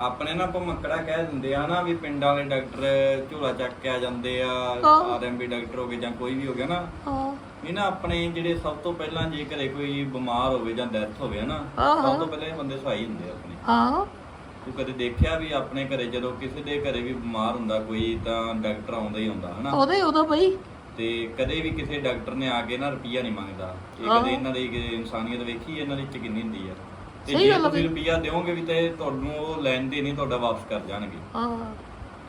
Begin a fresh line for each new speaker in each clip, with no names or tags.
ਆਪਣੇ ਨਾ ਭਮੱਕੜਾ ਕਹਿ ਦਿੰਦੇ ਆ ਨਾ ਵੀ ਪਿੰਡਾਂ ਵਾਲੇ ਡਾਕਟਰ ਝੋਲਾ ਚੱਕ ਕੇ ਆ ਜਾਂਦੇ ਆ
ਹਾਂ।
ਆਰਐਮਬੀ ਡਾਕਟਰ ਹੋ ਗਏ ਜਾਂ ਕੋਈ ਵੀ ਹੋ ਗਿਆ ਨਾ
ਹਾਂ।
ਇਹ ਨਾ ਆਪਣੇ ਜਿਹੜੇ ਸਭ ਤੋਂ ਪਹਿਲਾਂ ਜੇ ਘਰੇ ਕੋਈ ਬਿਮਾਰ ਹੋਵੇ ਜਾਂ ਡੈਥ ਹੋਵੇ ਨਾ
ਹਾਂ।
ਸਭ ਤੋਂ ਪਹਿਲਾਂ ਇਹ ਬੰਦੇ ਸਹਾਈ ਹੁੰਦੇ ਆ ਆਪਣੇ।
ਹਾਂ।
ਤੂੰ ਕਦੇ ਦੇਖਿਆ ਵੀ ਆਪਣੇ ਘਰੇ ਜਦੋਂ ਕਿਸੇ ਦੇ ਘਰੇ ਵੀ ਬਿਮਾਰ ਹੁੰਦਾ ਕੋਈ ਤਾਂ ਡਾਕਟਰ ਆਉਂਦਾ ਹੀ ਹੁੰਦਾ ਹਨਾ?
ਉਹਦੇ ਉਹਦਾ ਬਈ।
ਤੇ ਕਦੇ ਵੀ ਕਿਸੇ ਡਾਕਟਰ ਨੇ ਆ ਕੇ ਨਾ ਰੁਪਈਆ ਨਹੀਂ ਮੰਗਦਾ। ਇਹ। ਕਦੇ ਇਹਨਾਂ ਦੀ ਇਨਸਾਨੀਅਤ ਵੇਖੀ ਇਹਨਾਂ ਦੀ ਚ ਕਿੰਨੀ ਹੁੰਦੀ ਆ। ਤੇ
ਸਹੀ
ਜੇ
ਗੱਲ ਆ
ਤੁਸੀਂ
ਬਈ।
ਰੁਪਈਆ ਦਿਓਗੇ ਵੀ ਤੇ ਤੁਹਾਨੂੰ ਉਹ ਲੈਂਦੇ ਨਹੀਂ ਤੁਹਾਡਾ ਵਾਪਸ ਕਰ ਜਾਣਗੇ।
ਹਾਂ।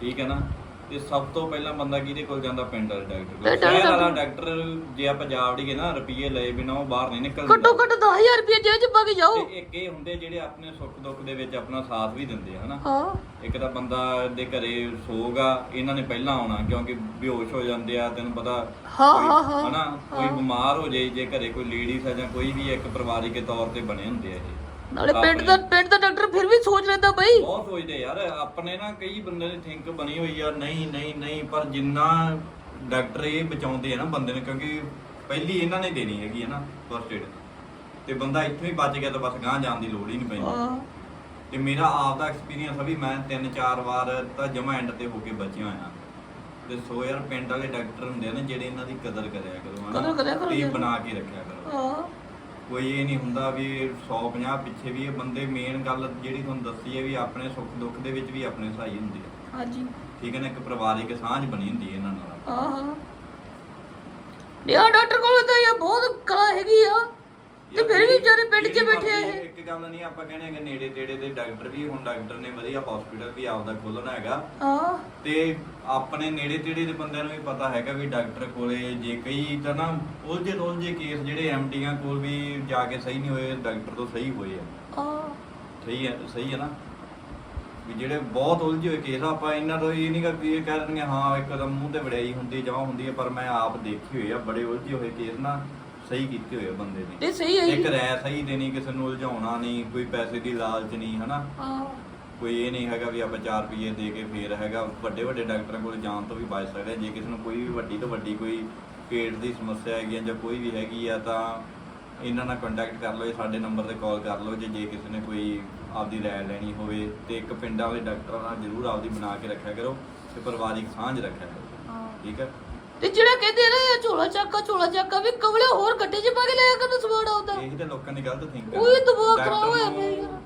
ਠੀਕ ਹੈ ਨਾ? ਤੇ ਸਭ ਤੋਂ ਪਹਿਲਾਂ ਬੰਦਾ ਕਿਹਦੇ ਕੋਲ ਜਾਂਦਾ? ਪਿੰਡ ਵਾਲੇ ਡਾਕਟਰ ਕੋਲ।
ਪਿੰਡ ਵਾਲੇ
ਸ਼ਹਿਰ ਵਾਲਾ
ਡਾਕਟਰ।
ਜੇ ਆਪਾਂ ਜਾਵੜੀਏ ਨਾ ਰੁਪਈਏ ਲਏ ਬਿਨਾ ਉਹ ਬਾਹਰ ਨਹੀਂ ਨਿਕਲਦਾ।
ਘੱਟੋ ਘੱਟ 10000 ਰੁਪਏ ਜੇਬ ਚ ਪਾ ਕੇ ਜਾਓ।
ਤੇ ਇੱਕ ਇਹ ਹੁੰਦੇ ਜਿਹੜੇ ਆਪਣੇ ਸੁੱਖ ਦੁੱਖ ਦੇ ਵਿੱਚ ਆਪਣਾ ਸਾਥ ਵੀ ਦਿੰਦੇ ਆ ਹਨਾ?
ਹਾਂ।
ਇੱਕ ਤਾਂ ਬੰਦਾ ਦੇ ਘਰੇ ਸੋਗਾ ਇਹਨਾਂ ਨੇ ਪਹਿਲਾਂ ਆਉਣਾ ਕਿਉਂਕਿ ਬੇਹੋਸ਼ ਹੋ ਜਾਂਦੇ ਆ ਤੈਨੂੰ ਪਤਾ
ਹਾਂ,
ਕੋਈ-
ਹਾਂ, ਹਾਂ।
ਹਨਾ? ਕੋਈ ਬਿਮਾਰ ਹੋ ਜਾਏ ਜੇ ਘਰੇ ਕੋਈ ਲੇਡੀਜ਼ ਆ ਜਾਂ ਕੋਈ ਵੀ ਇੱਕ ਪਰਿਵਾਰਿਕ ਤੌਰ ਤੇ ਬਣੇ ਹੁੰਦੇ ਆ ਇਹ।
ਨਾਲੇ ਪਿੰਡ ਦਾ ਪਿੰਡ ਦਾ ਡਾਕਟਰ ਫਿਰ ਵੀ ਸੋਚ ਲੈਂਦਾ ਬਈ।
ਬਹੁਤ ਸੋਚਦੇ ਯਾਰ ਆਪਣੇ ਨਾ ਕਈ ਬੰਦੇ ਦੀ ਥਿੰਕ ਬਣੀ ਹੋਈ ਆ ਨਹੀਂ ਨਹੀਂ ਨਹੀਂ ਪਰ ਜਿੰਨਾ ਡਾਕਟਰ ਇਹ ਬਚਾਉਂਦੇ ਆ ਨਾ ਬੰਦੇ ਨੂੰ ਕਿਉਂਕਿ ਪਹਿਲੀ ਇਹਨਾਂ ਨੇ ਦੇਣੀ ਹੈਗੀ ਹੈ ਨਾ ਫਸਟ ਏਡ ਤੇ ਬੰਦਾ ਇੱਥੋਂ ਹੀ ਬਚ ਗਿਆ ਤਾਂ ਬਸ ਗਾਂ ਜਾਣ ਦੀ ਲੋੜ ਹੀ ਨਹੀਂ ਪੈਂਦੀ। ਤੇ ਮੇਰਾ ਆਪ ਦਾ ਐਕਸਪੀਰੀਅੰਸ ਆ ਵੀ ਮੈਂ ਤਿੰਨ ਚਾਰ ਵਾਰ ਤਾਂ ਜਮਾ ਐਂਡ ਤੇ ਹੋ ਕੇ ਬਚਿਆ ਹੋਇਆ। ਤੇ ਸੋ ਯਾਰ ਪਿੰਡ ਵਾਲੇ ਡਾਕਟਰ ਹੁੰਦੇ ਆ ਨਾ ਜਿਹੜੇ ਇਹਨਾਂ ਦੀ ਕਦਰ ਕਰਿਆ ਕਰੋ
ਕਦਰ ਕਰਿਆ ਕਰੋ
ਟੀਮ
ਯਾਰ।
ਬਣਾ ਕੇ ਰੱਖਿਆ ਕਰੋ।
ਹਾਂ।
ਕੋਈ ਇਹ ਨਹੀਂ ਹੁੰਦਾ ਵੀ 150 ਪਿੱਛੇ ਵੀ ਇਹ ਬੰਦੇ ਮੇਨ ਗੱਲ ਜਿਹੜੀ ਤੁਹਾਨੂੰ ਦੱਸੀ ਹੈ ਵੀ ਆਪਣੇ ਸੁੱਖ ਦੁੱਖ ਦੇ ਵਿੱਚ ਵੀ ਆਪਣੇ ਸਹਾਈ ਹੁੰਦੇ ਆ।
ਹਾਂਜੀ।
ਠੀਕ ਹੈ ਨਾ ਇੱਕ ਪਰਿਵਾਰਿਕ ਸਾਂਝ ਬਣੀ ਹੁੰਦੀ ਹੈ ਇਹਨਾਂ ਨਾਲ।
ਹਾਂ ਹਾਂ। ਨਿਆ ਡਾਕਟਰ ਕੋਲ ਤਾਂ ਇਹ ਬਹੁਤ ਕਲਾ ਹੈਗੀ ਆ। ਤੇ ਫਿਰ ਵੀ ਵਿਚਾਰੇ ਪਿੰਡ 'ਚ
ਜਿਹੜੀ
ਬੈਠੇ ਆ
ਮਰਜ਼ੀ
ਇਹ
ਇੱਕ ਗੱਲ ਨਹੀਂ ਆਪਾਂ ਕਹਿੰਦੇ ਕਿ ਨੇੜੇ ਤੇੜੇ ਦੇ ਡਾਕਟਰ ਵੀ ਹੁਣ ਡਾਕਟਰ ਨੇ ਵਧੀਆ ਹਸਪੀਟਲ ਵੀ ਆਪਦਾ ਖੋਲਣਾ ਹੈਗਾ। ਤੇ ਆਪਣੇ ਨੇੜੇ ਤੇੜੇ ਦੇ ਬੰਦਿਆਂ ਨੂੰ ਵੀ ਪਤਾ ਹੈਗਾ ਵੀ ਡਾਕਟਰ ਕੋਲੇ ਜੇ ਕਈ ਤਾਂ ਨਾ ਉਲਝੇ ਉਲਝੇ ਕੇਸ ਜਿਹੜੇ ਐਮਡੀਆਂ ਕੋਲ ਵੀ ਜਾ ਕੇ ਸਹੀ ਨਹੀਂ ਹੋਏ ਡਾਕਟਰ ਤੋਂ ਸਹੀ ਹੋਏ ਆ।
ਹਾਂ
ਸਹੀ ਹੈ ਸਹੀ ਹੈ ਨਾ। ਵੀ ਜਿਹੜੇ ਬਹੁਤ ਉਲਝੇ ਹੋਏ ਕੇਸ ਆ ਆਪਾਂ ਇਹਨਾਂ ਤੋਂ ਇਹ ਨਹੀਂ ਕਿ ਇਹ ਕਹਿ ਦਿੰਦੇ ਹਾਂ ਇੱਕਦਮ ਮੂੰਹ ਤੇ ਵੜਾਈ ਹੁੰਦੀ ਜਮਾ ਹੁੰਦੀ ਹੈ ਪਰ ਮੈਂ ਆਪ ਦੇਖੀ ਹੋਈ ਆ ਬੜੇ ਉਲਝੇ ਹੋਏ ਕੇਸ ਨਾ। ਸਹੀ ਕੀਤੇ ਹੋਏ ਆ ਬੰਦੇ ਨੇ।
ਇਹ ਸਹੀ ਹੈ
ਇੱਕ
ਜੀ
ਸਹੀ ਦੇਣੀ ਕਿਸੇ ਨੂੰ ਉਲਝਾਉਣਾ ਨਹੀਂ ਕੋਈ ਪੈਸੇ ਦੀ ਲਾਲਚ ਨਹੀਂ ਹਨਾ?
ਹਾਂ।
ਕੋਈ ਇਹ ਨਹੀਂ ਹੈਗਾ ਵੀ ਆਪਾਂ 4 ਰੁਪਏ ਦੇ ਕੇ ਫੇਰ ਹੈਗਾ ਵੱਡੇ ਵੱਡੇ ਡਾਕਟਰਾਂ ਕੋਲ ਜਾਣ ਤੋਂ ਵੀ ਬਚ ਸਕਦੇ। ਜੇ ਕਿਸੇ ਨੂੰ ਕੋਈ ਵੀ ਵੱਡੀ ਤੋਂ ਵੱਡੀ ਕੋਈ ਪੇਟ ਦੀ ਸਮੱਸਿਆ ਹੈਗੀ ਹੈ ਜਾਂ ਕੋਈ ਵੀ ਹੈਗੀ ਆ ਤਾਂ ਇਹਨਾਂ ਨਾਲ ਕੰਟੈਕਟ ਕਰ ਲਓ ਸਾਡੇ ਨੰਬਰ ਤੇ ਕਾਲ ਕਰ ਲਓ ਜੇ ਜੇ ਕਿਸੇ ਨੇ ਕੋਈ ਆਪਦੀ ਰਾਏ ਲੈਣੀ ਹੋਵੇ ਤੇ ਇੱਕ ਪਿੰਡਾਂ ਵਾਲੇ ਡਾਕਟਰਾਂ ਨਾਲ ਜ਼ਰੂਰ ਆਪਦੀ ਬਣਾ ਕੇ ਰੱਖਿਆ ਕਰੋ ਤੇ ਪਰਿਵਾਰਿਕ ਸਾਂਝ ਰੱਖਿਆ ਕਰੋ।
ਹਾਂ।
ਠੀਕ ਹੈ?
ਤੇ ਜਿਹੜਾ ਕਹਿੰਦੇ ਨੇ ਝੋਲਾ ਚੱਕਾ ਝੋਲਾ ਚੱਕਾ ਵੀ ਕਵਲੇ ਹੋਰ ਗੱਡੇ 'ਚ ਪਾ ਕੇ ਲਿਆ ਕਰਨ ਸਮਾਨ ਆਉਂਦਾ
ਇਹੀ ਤਾਂ ਲੋਕਾਂ ਦੀ ਗਲਤ ਥਿੰਕ
ਉਹੀ ਦਿਮਾਗ ਖਰਾਬ ਹੋਇਆ ਪਿਆ।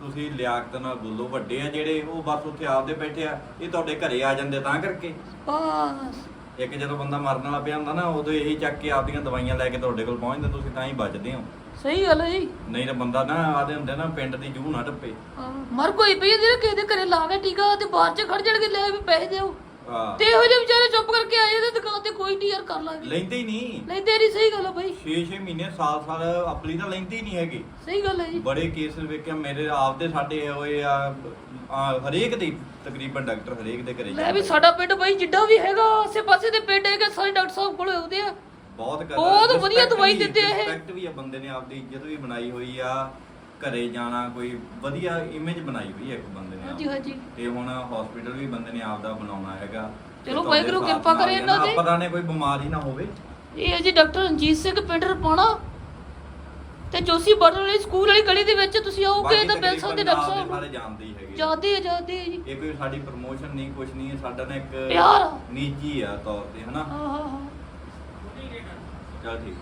ਤੁਸੀਂ ਲਿਆਕਤ ਨਾਲ ਬੋਲੋ ਵੱਡੇ ਆ ਜਿਹੜੇ ਉਹ ਬਸ ਉੱਥੇ ਆਪਦੇ ਬੈਠੇ ਆ ਇਹ ਤੁਹਾਡੇ ਘਰੇ ਆ ਜਾਂਦੇ ਤਾਂ ਕਰਕੇ।
ਬਸ
ਇੱਕ ਜਦੋਂ ਬੰਦਾ ਮਰਨ ਵਾਲਾ ਪਿਆ ਹੁੰਦਾ ਨਾ ਉਦੋਂ ਇਹੀ ਚੱਕ ਕੇ ਆਪਦੀਆਂ ਦਵਾਈਆਂ ਲੈ ਕੇ ਤੁਹਾਡੇ ਕੋਲ ਪਹੁੰਚਦੇ ਤੁਸੀਂ ਤਾਂ ਹੀ ਬਚਦੇ ਹੋ।
ਸਹੀ ਗੱਲ ਹੈ ਜੀ।
ਨਹੀਂ ਤਾਂ ਬੰਦਾ ਨਾ ਆਦੇ ਹੁੰਦੇ ਨਾ ਪਿੰਡ ਦੀ ਜੂਹ ਨਾ ਟੱਪੇ।
ਹਾਂ, ਮਰ ਕੋਈ ਪਈ ਜਿਹਦੇ ਕਿਸੇ ਦੇ ਘਰੇ ਲਾ ਕੇ ਟੀਕਾ ਤੇ ਬਾਹਰ 'ਚ ਖੜ ਜਾਣਗੇ ਲੈ ਵੀ ਪੈਸੇ ਦਿਓ।
ਆ
ਤੇ ਇਹੋ ਜਿਹੇ ਵਿਚਾਰੇ ਚੁੱਪ ਕਰਕੇ ਆਏ ਤੇ ਦੁਕਾਨ ਤੇ ਕੋਈ ਨਹੀਂ ਯਾਰ ਕਰ ਲਾਂਗੇ।
ਲੈਂਦੇ ਹੀ ਨਹੀਂ।
ਨਹੀਂ ਤੇਰੀ ਸਹੀ ਗੱਲ ਹੈ ਬਾਈ।
6-6 ਮਹੀਨੇ ਸਾਲ-ਸਾਲ ਆਪਣੀ ਤਾਂ ਲੈਂਦੇ ਹੀ ਨਹੀਂ ਹੈਗੇ।
ਸਹੀ ਗੱਲ ਹੈ ਜੀ।
ਬੜੇ ਕੇਸ ਵੇਖਿਆ ਮੇਰੇ ਆਪਦੇ ਸਾਡੇ ਹੋਏ ਆ ਆ, ਹਰੇਕ ਦੇ ਤਕਰੀਬਨ ਡਾਕਟਰ ਹਰੇਕ ਦੇ ਘਰੇ
ਲੈ ਵੀ ਸਾਡਾ ਪਿੰਡ ਬਾਈ ਜਿੱਡਾ ਵੀ ਹੈਗਾ ਆਸੇ ਪਾਸੇ ਦੇ ਪਿੰਡ ਹੈਗੇ ਸਾਰੇ ਡਾਕਟਰ ਸਾਹਿਬ ਕੋਲ ਆਉਂਦੇ ਆ।
ਬਹੁਤ
ਬਹੁਤ ਵਧੀਆ ਦਵਾਈ ਦਿੰਦੇ ਆ ਇਹ।
respect ਵੀ ਆ ਬੰਦੇ ਨੇ ਆਪਦੀ ਇੱਜ਼ਤ ਵੀ ਬਣਾਈ ਹੋਈ ਆ। ਘਰੇ ਜਾਣਾ ਕੋਈ ਵਧੀਆ ਇਮੇਜ ਬਣਾਈ ਹੋਈ ਹੈ ਇੱਕ ਬੰਦੇ ਨੇ
ਹਾਂਜੀ ਹਾਂਜੀ।
ਤੇ ਹੁਣ ਹਸਪੀਟਲ ਵੀ ਬੰਦੇ ਨੇ ਆਪਦਾ ਬਣਾਉਣਾ ਹੈਗਾ।
ਚਲੋ ਵਾਹਿਗੁਰੂ ਕਿਰਪਾ ਕਰੇ ਇਹਨਾਂ
ਨਾ,
ਤੇ।
ਪਤਾ ਨਹੀਂ ਕੋਈ ਬਿਮਾਰੀ ਨਾ ਹੋਵੇ।
ਇਹ ਹੈ ਜੀ ਡਾਕਟਰ ਰਣਜੀਤ ਸਿੰਘ ਪਿੰਡ ਰਪਾਣਾ। ਤੇ ਜੋਸੀ ਬਾਰਡਰ ਵਾਲੀ ਸਕੂਲ ਵਾਲੀ ਗਲੀ ਦੇ ਵਿੱਚ ਤੁਸੀਂ ਆਓਗੇ ਤਾਂ ਮਿਲ ਸਕਦੇ ਡਾਕਟਰ ਸਾਹਿਬ
ਸਾਰੇ ਜਾਣਦੇ ਹੀ ਹੈਗੇ
ਜਾਦੇ ਜਾਦੇ ਜੀ।
ਇਹ ਕੋਈ ਸਾਡੀ ਪ੍ਰਮੋਸ਼ਨ ਨਹੀਂ ਕੁਝ ਨਹੀਂ ਹੈ ਸਾਡਾ ਨਾ ਇੱਕ
ਪਿਆਰ।
ਨਿੱਜੀ ਆ ਤੌਰ ਤੇ ਹਨਾ।
ਹਾਂ ਹਾਂ ਹਾਂ।
ਚਲ ਠੀਕ।